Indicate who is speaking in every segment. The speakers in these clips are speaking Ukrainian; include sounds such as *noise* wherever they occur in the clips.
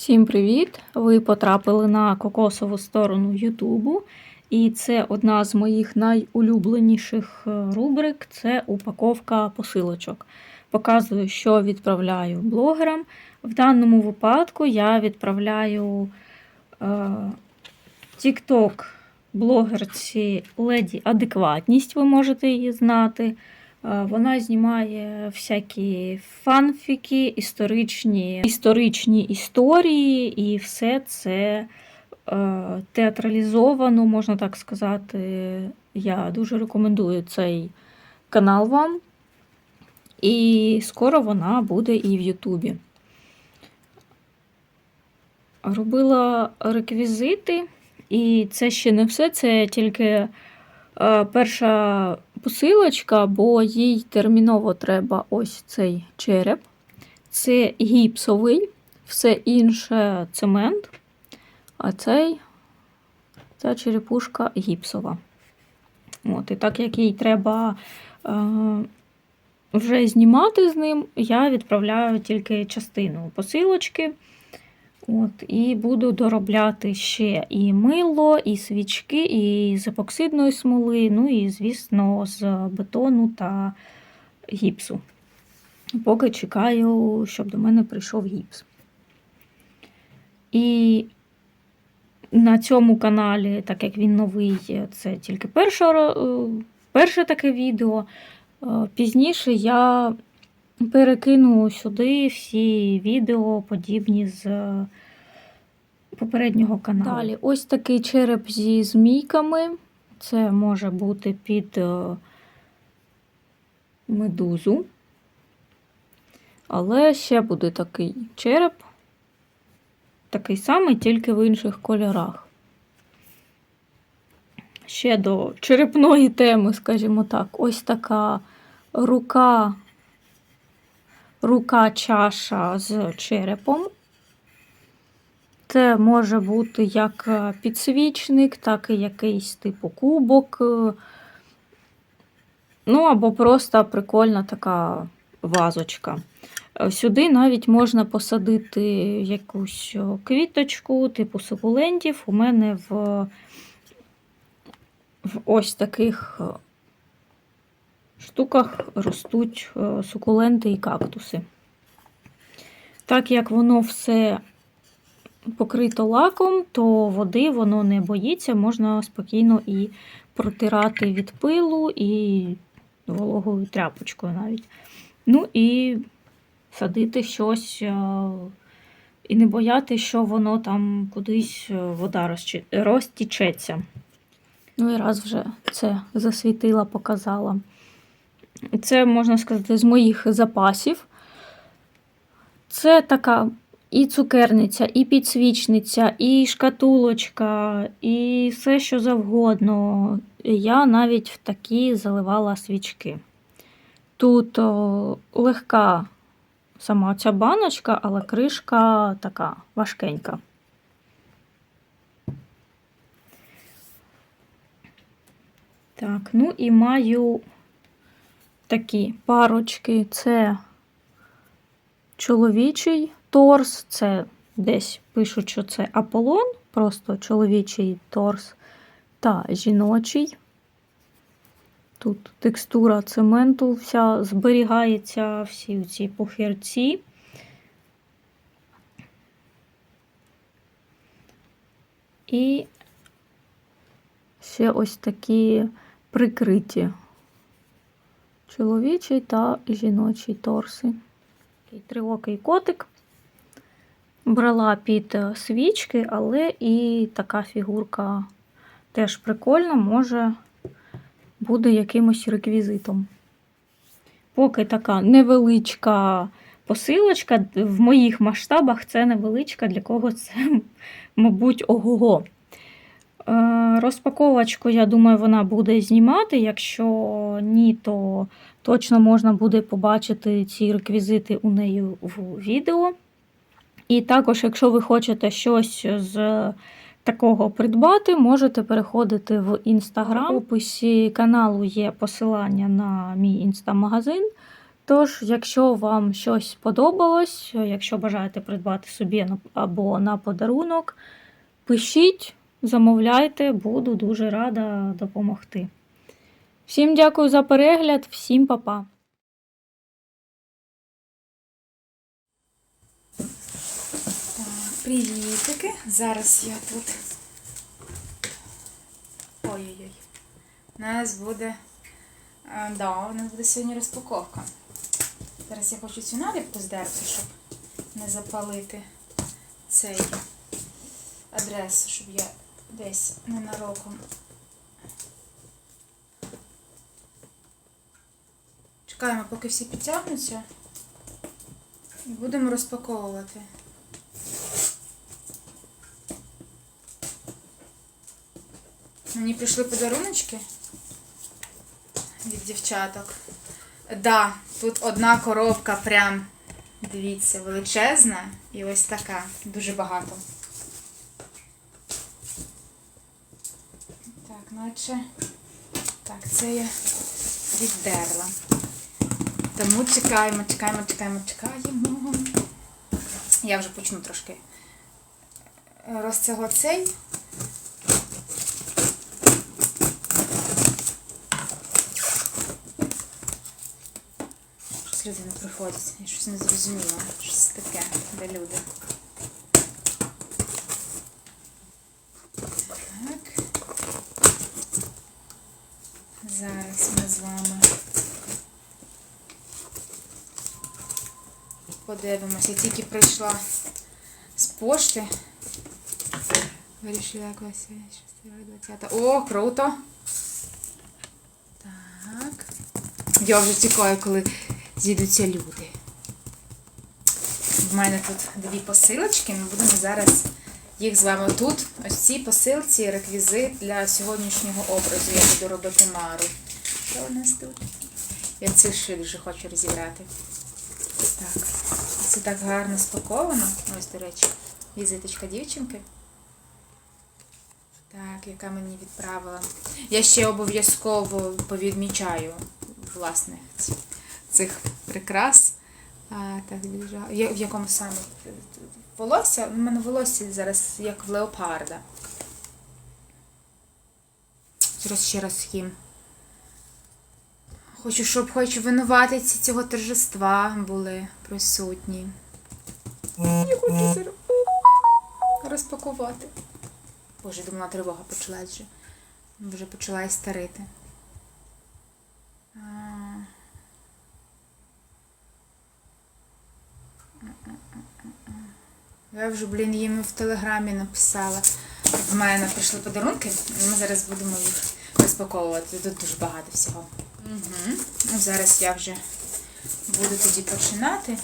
Speaker 1: Всім привіт! Ви потрапили на кокосову сторону Ютубу. І це одна з моїх найулюбленіших е, рубрик це упаковка посилочок. Показую, що відправляю блогерам. В даному випадку я відправляю е, TikTok блогерці Леді Адекватність, ви можете її знати. Е, Вона знімає всякі фанфіки, історичні, історичні історії, і все це е, театралізовано, можна так сказати. Я дуже рекомендую цей канал вам. І скоро вона буде і в Ютубі. Робила реквізити, і це ще не все, це тільки е, перша посилочка, бо їй терміново треба ось цей череп. Це гіпсовий, все інше цемент, а цей ця черепушка гіпсова. От, І так як їй треба е, вже знімати з ним, я відправляю тільки частину посилочки. От, І буду доробляти ще і мило, і свічки, і з епоксидної смоли, ну і, звісно, з бетону та гіпсу. Поки чекаю, щоб до мене прийшов гіпс. І на цьому каналі, так як він новий, це тільки перше, перше таке відео. Е, Пізніше я перекину сюди всі відео, подібні з попереднього каналу. Далі, ось такий череп зі змійками. Це може бути під е, медузу. Але ще буде такий череп, такий самий, тільки в інших кольорах. Ще до черепної теми, скажімо так, ось така рука, рука чаша з черепом. Це може бути як е, підсвічник, так і якийсь типу кубок. е, Ну, або просто прикольна така вазочка. Е, Сюди навіть можна посадити якусь квіточку, типу сукулентів. У мене в, в ось таких штуках ростуть е, сукуленти і кактуси. Так як воно все покрито лаком, то води воно не боїться, можна спокійно і протирати від пилу, і вологою тряпочкою навіть. Ну і садити щось е, і не бояти, що воно там кудись е, вода розтічеться. Ну і раз вже це засвітила, показала. Це, можна сказати, з моїх запасів. Це така і цукерниця, і підсвічниця, і шкатулочка, і все, що завгодно. Я навіть в такі заливала свічки. Тут о, легка сама ця баночка, але кришка така важкенька. Так, ну і маю такі парочки. Це чоловічий торс, це десь пишуть, що це Аполлон, просто чоловічий торс та жіночий. Тут текстура цементу вся зберігається, всі ці похирці. І ще ось такі прикриті чоловічий та жіночий торси. Триокий котик. Брала під е, свічки, але і така фігурка теж прикольна, може буде якимось реквізитом. Поки така невеличка посилочка, в моїх масштабах це невеличка, для кого це, *laughs* мабуть, ого-го. Е, Розпаковочку, я думаю, вона буде знімати. Якщо ні, то точно можна буде побачити ці реквізити у неї в відео. І також, якщо ви хочете щось з такого придбати, можете переходити в інстаграм. В описі каналу є посилання на мій інстамагазин. Тож, якщо вам щось сподобалось, якщо бажаєте придбати собі або на подарунок, пишіть, замовляйте, буду дуже рада допомогти. Всім дякую за перегляд, всім па-па!
Speaker 2: Привітики. Зараз я тут. Ой-ой-ой. У нас буде. е, Да, у нас буде сьогодні розпаковка. Зараз я хочу цю наліпку здерти, щоб не запалити цей адресу, щоб я десь ненароком. Чекаємо, поки всі підтягнуться. І будемо розпаковувати. Мені прийшли подаруночки від дівчаток. Да, тут одна коробка прям, дивіться, величезна і ось така. Дуже багато. Так, наче. Так, це я віддерла. Тому чекаємо, чекаємо, чекаємо, чекаємо. Я вже почну трошки розцього цей. Щось люди не приходять. Я щось не зрозуміла. Щось таке, де люди. Так. Зараз ми з вами подивимося. Я тільки прийшла з пошти. Вирішила якось 20. О, круто! Так. Я вже чекаю, коли зійдуться люди. В мене тут дві посилочки. Ми будемо зараз їх з вами тут. Ось ці посилці, реквізит для сьогоднішнього образу. Я буду робити мару. Що у нас тут? Я цю ще дуже хочу розібрати. Так. Це так гарно спаковано. Ось, до речі, візиточка дівчинки. Так, яка мені відправила. Я ще обов'язково повідмічаю власне цих прикрас. А, так, в якому саме волосся? У мене волосся зараз як в леопарда. Зараз ще раз їм. Хочу, щоб хоч винуватиці цього торжества були присутні. Я хочу зараз розпакувати. Боже, думала, тривога почалась вже. Вже почала істерити. А. Я вже, блін, їм в телеграмі написала. В мене прийшли подарунки, і ми зараз будемо їх розпаковувати. Тут дуже багато всього. Угу. Зараз я вже буду тоді починати.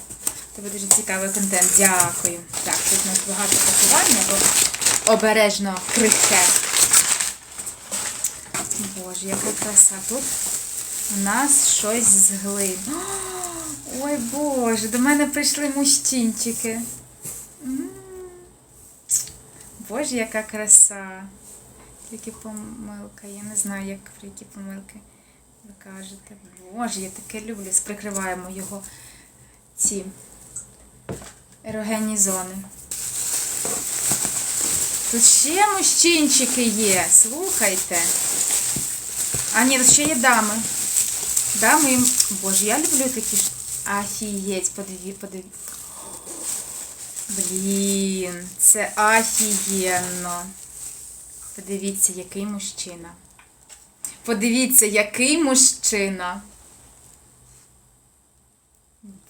Speaker 2: Це буде дуже цікавий контент. Дякую. Так, тут у нас багато пакування, бо обережно крихке. Боже, яка краса. Тут у нас щось з глин. *gasps* Ой Боже, до мене прийшли мужчинчики. Боже, яка краса. Тільки помилка. Я не знаю, як які помилки ви кажете. Боже, я таке люблю. Прикриваємо його ці ерогенні зони. Тут ще мужчинчики є, слухайте. А ні, тут ще є дами. Дами їм. Боже, я люблю такі ж. Афієть, подиві, подиві. Блін, це офігенно. Подивіться, який мужчина. Подивіться, який мужчина.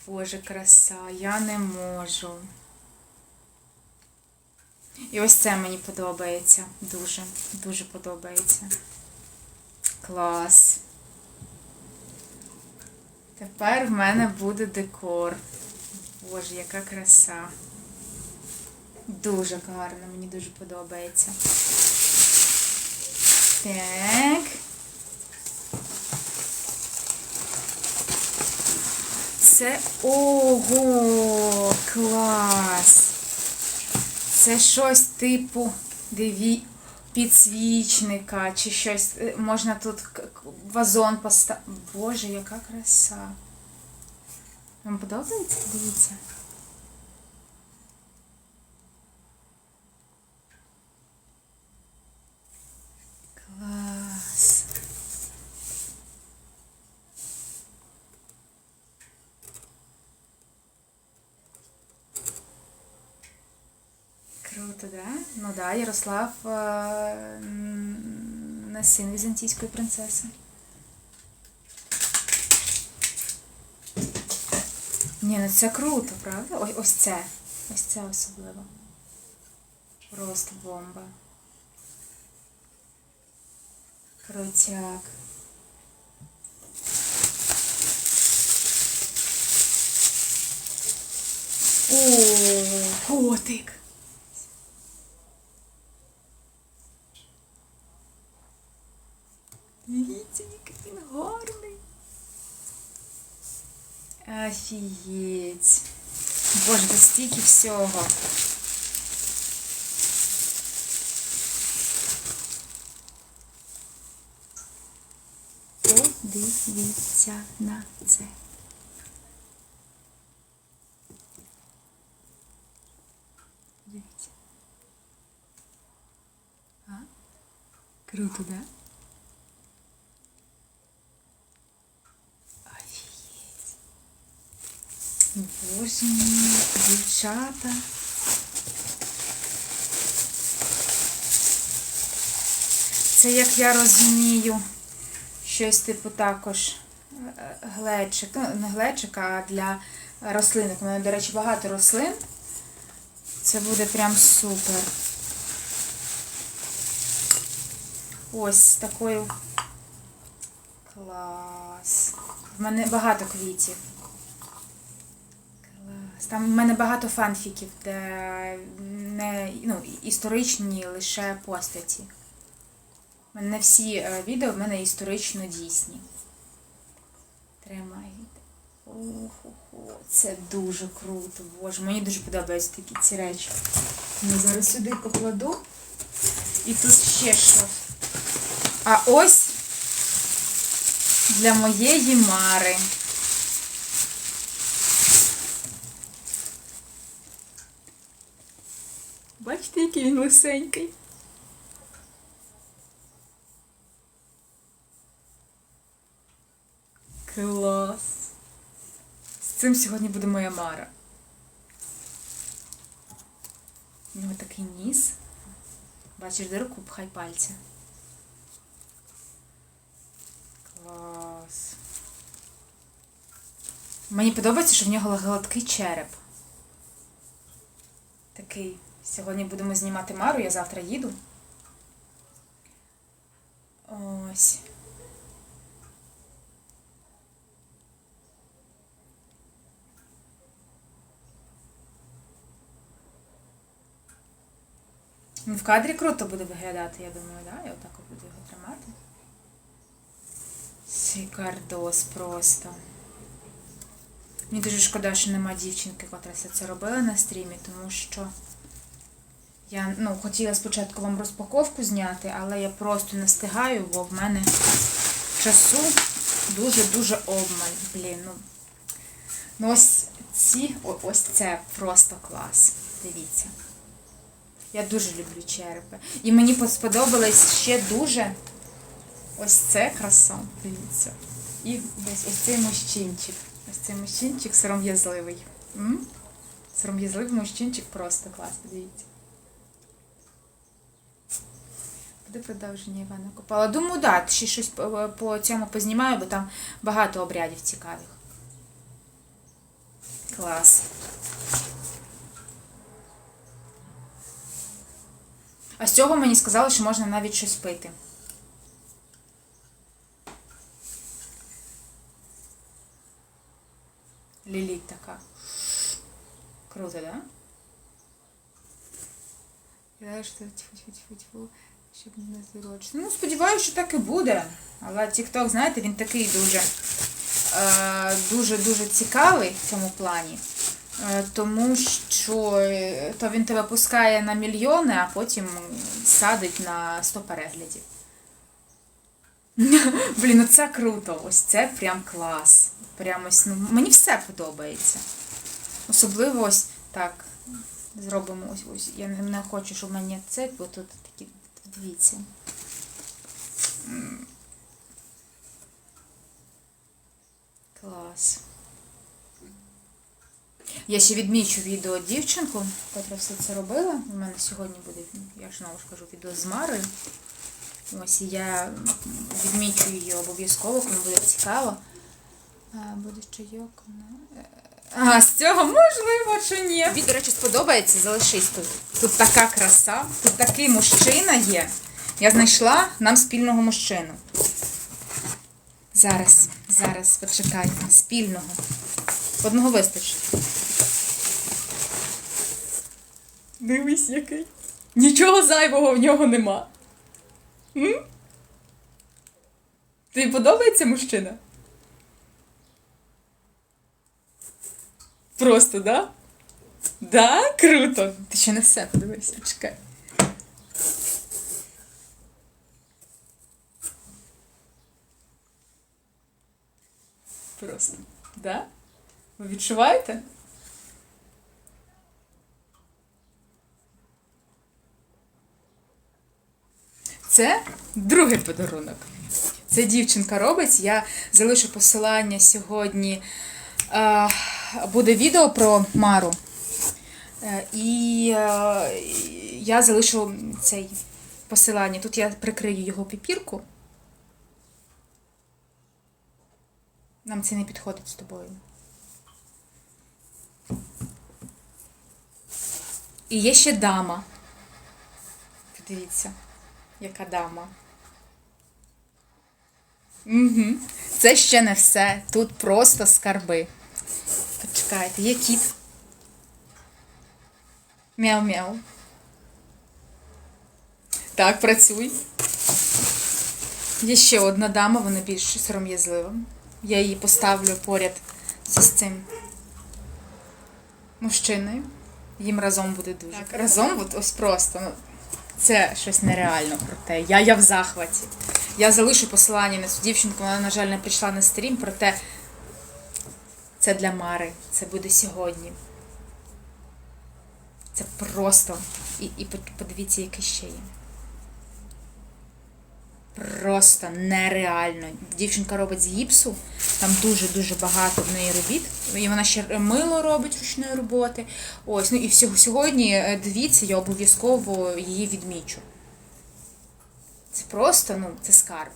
Speaker 2: Боже, краса, я не можу. І ось це мені подобається. Дуже, дуже подобається. Клас. Тепер в мене буде декор. Боже, яка краса. Дуже гарно, мені дуже подобається. Так. Це ого, клас. Це щось типу диві підсвічника чи щось. е, Можна тут вазон поставити. Боже, яка краса. Вам подобається? Дивіться. Клас. Круто. Ну да, Ярослав не син візантійської принцеси. Ні, ну це круто, правда? Ось, ось це. Ось це особливо. Просто бомба. Крутяк. О, котик. Офігеть. Боже, тут стільки всього. Подивіться на це. Дивіться. А? Круто, да? Мій, дівчата. Це, як я розумію, щось типу також е, глечик. Ну, не глечик, а для рослинок. У мене, до речі, багато рослин. Це буде прям супер. Ось такою. Клас. В мене багато квітів. Там в мене багато фанфіків, де не ну, історичні лише постаті. У мене не всі е, відео в мене історично дійсні. Тримайте. Охо-хо, це дуже круто, боже. Мені дуже подобаються такі ці речі. Я зараз сюди покладу. І тут ще щось. А ось для моєї Мари. Бачите, який він лисенький. Клас. З цим сьогодні буде моя Мара. У нього такий ніс. Бачиш дирку, пхай пальця. Клас. Мені подобається, що в нього гладкий череп. Такий. Сьогодні будемо знімати Мару, я завтра їду. Ось. Ну, в кадрі круто буде виглядати, я думаю, да? Я отак буду його тримати. Шикардос просто. Мені дуже шкода, що нема дівчинки, котра все це робила на стрімі, тому що я ну, хотіла спочатку вам розпаковку зняти, але я просто не встигаю, бо в мене часу дуже-дуже обмаль. Блін, ну. Ну ось ці, о- ось це просто клас. Дивіться. Я дуже люблю черепи. І мені сподобалось ще дуже ось це краса. Дивіться. І ось, ось цей мужчинчик. Ось цей мужчинчик сором'язливий. Сором'язливий мужчинчик просто клас, дивіться. Буде продовження Івана Купала. Думаю, да, ще щось по, по цьому познімаю, бо там багато обрядів цікавих. Клас. А з цього мені сказали, що можна навіть щось пити. Ліліт така. Круто, да? Я що тьфу-тьфу-тьфу-тьфу, щоб не зірочити. Ну, сподіваюся, що так і буде. Але TikTok, знаєте, він такий дуже дуже-дуже цікавий в цьому плані. Е, Тому що е, то він тебе пускає на мільйони, а потім садить на 100 переглядів. *laughs* Блін, ну це круто. Ось це прям клас. Прям ось, ну, мені все подобається. Особливо ось так. Зробимо ось ось. Я не хочу, щоб мені це, бо тут такі. Дивіться. Клас. Я ще відмічу відео дівчинку, яка все це робила. У мене сьогодні буде, я ж знову ж кажу, відео з Марою. Ось я відмічу її обов'язково, кому буде цікаво. Буде чайок. на- А, з цього можливо чи ні. Тобі, до речі, сподобається, залишись тут. Тут така краса, тут такий мужчина є. Я знайшла нам спільного мужчину. Зараз, зараз, почекай, спільного. Одного вистачить. Дивись, який. Нічого зайвого в нього нема. М? Тобі подобається мужчина? Просто, да? Да? Круто. Ти ще не все подивись, почекай. Просто. Да? Ви відчуваєте? Це другий подарунок. Це дівчинка робить. Я залишу посилання сьогодні. Е, буде відео про Мару. Е, і е, я залишу цей посилання. Тут я прикрию його піпірку. Нам це не підходить з тобою. І є ще дама. Подивіться, яка дама. Угу. Це ще не все. Тут просто скарби. Почекайте, є кіт. Мяу-мяу. Так, працюй. Є ще одна дама, вона більш сором'язлива. Я її поставлю поряд з цим мужчиною. Їм разом буде дуже. Так, разом от ось просто. Ну, це щось нереально проте. Я, я в захваті. Я залишу посилання на цю дівчинку, вона, на жаль, не прийшла на стрім, проте це для Мари. Це буде сьогодні. Це просто. І, і подивіться, яке ще є. Просто нереально. Дівчинка робить з гіпсу, там дуже-дуже багато в неї робіт. І вона ще мило робить ручної роботи. Ось, ну і сьогодні е, дивіться, я обов'язково її відмічу. Це просто, ну, це скарб.